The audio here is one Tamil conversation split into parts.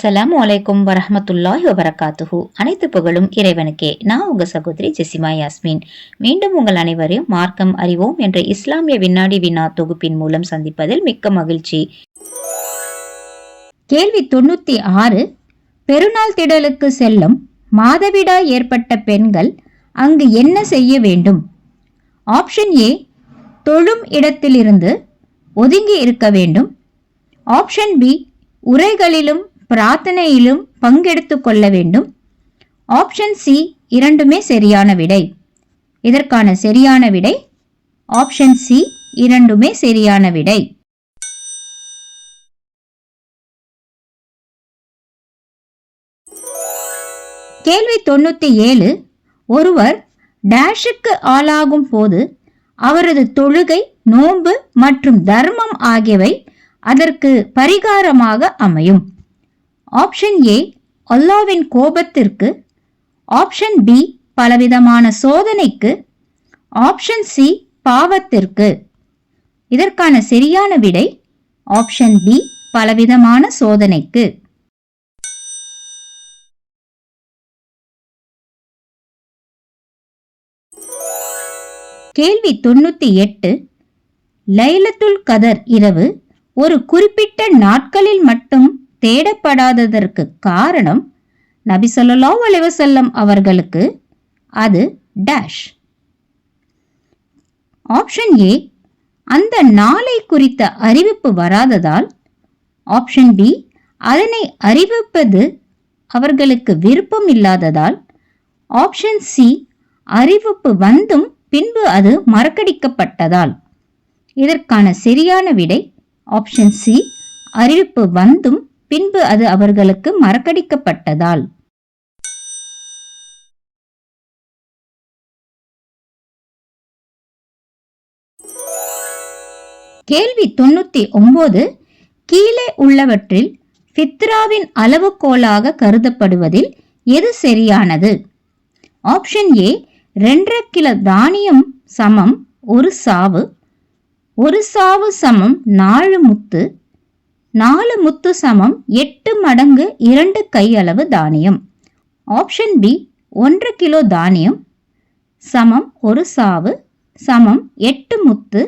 அஸ்ஸலாம் வலைக்கும் வரஹமத்துல்லாஹி வபரகாத்துஹு. அனைத்து புகழும் இறைவனுக்கே. நான் உங்க சகோதரி ஜெசிமா யாஸ்மின். மீண்டும் உங்கள் அனைவரையும் மார்க்கம் அறிவோம் என்ற இஸ்லாமிய வினாடி வினா தொகுப்பின் மூலம் சந்திப்பதில் மிக்க மகிழ்ச்சி. கேள்வி தொண்ணூத்தி ஆறு பெருநாள் திடலுக்கு செல்லும் மாதவிடா ஏற்பட்ட பெண்கள் அங்கு என்ன செய்ய வேண்டும்? ஆப்ஷன் ஏ தொழும் இடத்திலிருந்து ஒதுங்கி இருக்க வேண்டும். ஆப்ஷன் பி உரைகளிலும் பிரார்த்தனையிலும் பங்கெடுத்து கொள்ள வேண்டும். ஆப்ஷன் சி இரண்டுமே சரியான விடை. இதற்கான சரியான விடை. ஆப்ஷன் சி இரண்டுமே சரியான விடை. கேள்வி தொண்ணூத்தி ஏழு. ஒருவர் டேஷுக்கு ஆளாகும் போது அவரது தொழுகை நோன்பு மற்றும் தர்மம் ஆகியவை அதற்கு பரிகாரமாக அமையும். ஆப்ஷன் ஏ அல்லாவின் கோபத்திற்கு. ஆப்ஷன் பி பலவிதமான சோதனைக்கு. ஆப்ஷன் சி பாவத்திற்கு. இதற்கான சரியான விடை ஆப்ஷன் பி பலவிதமான சோதனைக்கு. கேள்வி தொண்ணூத்தி எட்டு லைலத்துல் கதர் இரவு ஒரு குறிப்பிட்ட நாட்களில் மட்டும் தேடப்படாததற்கு காரணம் நபி சொல்லலா அலைவசல்லம் அவர்களுக்கு அது டேஷ் ஆப்ஷன் ஏ அந்த நாளை குறித்த அறிவிப்பு வராததால் ஆப்ஷன் பி அதனை அறிவிப்பது அவர்களுக்கு விருப்பம் இல்லாததால் ஆப்ஷன் சி அறிவிப்பு வந்தும் பின்பு அது மறக்கடிக்கப்பட்டதால். இதற்கான சரியான விடை ஆப்ஷன் சி அறிவிப்பு வந்தும் பின்பு அது அவர்களுக்கு மறக்கடிக்கப்பட்டதால். கேள்வி தொண்ணூத்தி ஒன்பது கீழே உள்ளவற்றில் ஃபித்ராவின் அளவுகோலாக கருதப்படுவதில் எது சரியானது? ஆப்ஷன் ஏ ரெண்டரை கிலோ தானியம் சமம் ஒரு சாவு. ஒரு சாவு சமம் நாலு முத்து. நாலு முத்து சமம் எட்டு மடங்கு இரண்டு கையளவு தானியம். ஆப்ஷன் பி ஒன்று கிலோ தானியம் சமம் ஒரு சாவு சமம் எட்டு முத்து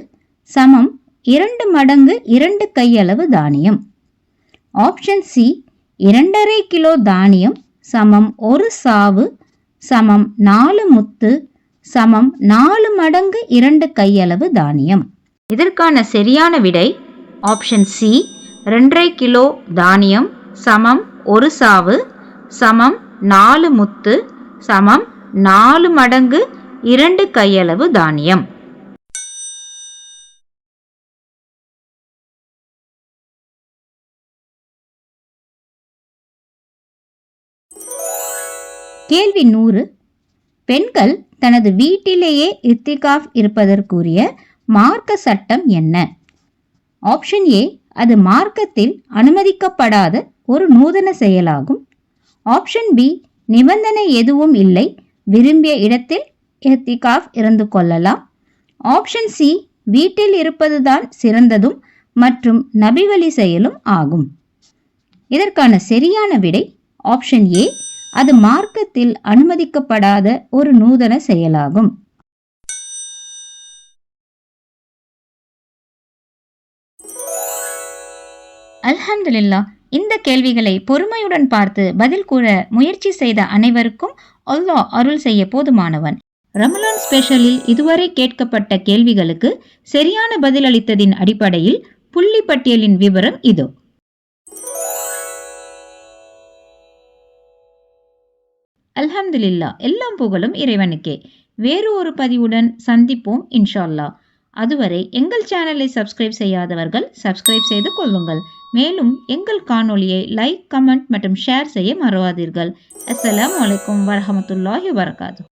சமம் இரண்டு மடங்கு இரண்டு கையளவு தானியம். ஆப்ஷன் சி இரண்டரை கிலோ தானியம் சமம் ஒரு சாவு சமம் நாலு முத்து சமம் நாலு மடங்கு இரண்டு கையளவு தானியம். இதற்கான சரியான விடை ஆப்ஷன் சி ரெண்டரை கிலோ தானியம் சமம் ஒரு சாவு சமம் நாலு முத்து சமம் நாலு மடங்கு இரண்டு கையளவு தானியம். கேள்வி நூறு. பெண்கள் தனது வீட்டிலேயே இத்திகாஃப் இருப்பதற்குரிய மார்க்க சட்டம் என்ன? ஆப்ஷன் ஏ அது மார்க்கத்தில் அனுமதிக்கப்படாத ஒரு நூதன செயலாகும். ஆப்ஷன் பி நிபந்தனை எதுவும் இல்லை. விரும்பிய இடத்தில் எத்திகாஃப் இருந்து கொள்ளலாம். ஆப்ஷன் சி வீட்டில் இருப்பதுதான் சிறந்ததும் மற்றும் நபிவழி செயலும் ஆகும். இதற்கான சரியான விடை ஆப்ஷன் ஏ அது மார்க்கத்தில் அனுமதிக்கப்படாத ஒரு நூதன செயலாகும். அல்ஹம்துலில்லா இந்த கேள்விகளை பொறுமையுடன் பார்த்து பதில் கூற முயற்சி செய்த அனைவருக்கும் அல்லாஹ் அருள் செய்ய போதுமானவன். ரமலான் ஸ்பெஷலில் இதுவரை கேட்கப்பட்ட கேள்விகளுக்கு சரியான பதில் அளித்ததின் அடிப்படையில் புள்ளி பட்டியலின் விவரம் இதோ. அல்ஹம்துலில்லா எல்லாம் புகழும் இறைவனுக்கே. வேறு ஒரு பதிவுடன் சந்திப்போம் இன்ஷால்லா அதுவரை எங்கள் சேனலை சப்ஸ்கிரைப் செய்யாதவர்கள் சப்ஸ்கிரைப் செய்து கொள்ளுங்கள். மேலும் எங்கள் காணொளியை லைக் கமெண்ட் மற்றும் ஷேர் செய்ய மறவாதீர்கள். அஸ்லாம் அலைக்கும் வரமத்துல்லாஹி வரகாத்து